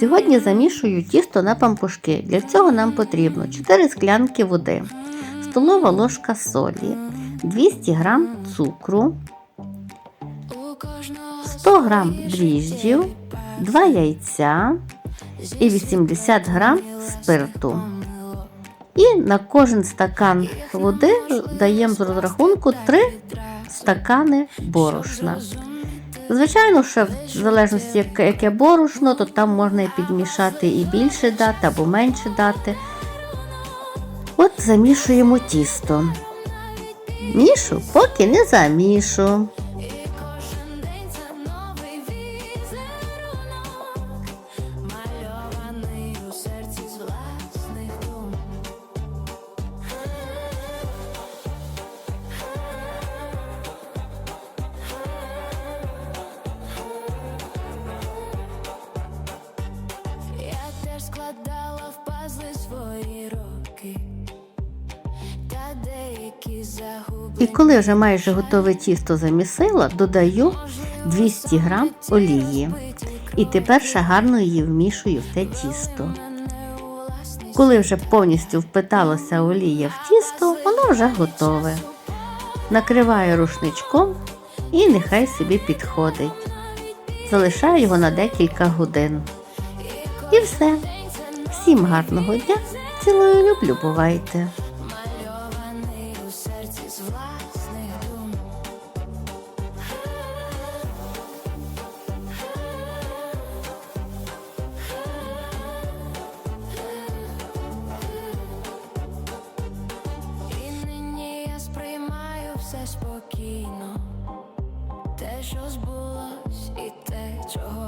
Сьогодні замішую тісто на пампушки. Для цього нам потрібно 4 склянки води, столова ложка солі, 200 г цукру, 100 г дріжджів, 2 яйця і 80 г спирту. І на кожен стакан води даємо з розрахунку 3 стакани борошна. Звичайно, що в залежності яке, яке борошно, то там можна і підмішати і більше дати або менше дати. От замішуємо тісто. Мішу, поки не замішу. Складала в пазли свої роки, та деякі загубили. І коли вже майже готове тісто замісила, додаю 200 г олії. І тепер ще гарно її вмішую в те тісто. Коли вже повністю впиталася олія в тісто, воно вже готове. Накриваю рушничком і нехай собі підходить. Залишаю його на декілька годин. І все. Всім гарного дня! Цілою люблю, бувайте! Мальований у серці з власних дум. І нині я сприймаю все спокійно, те, що збулось, і те, чого.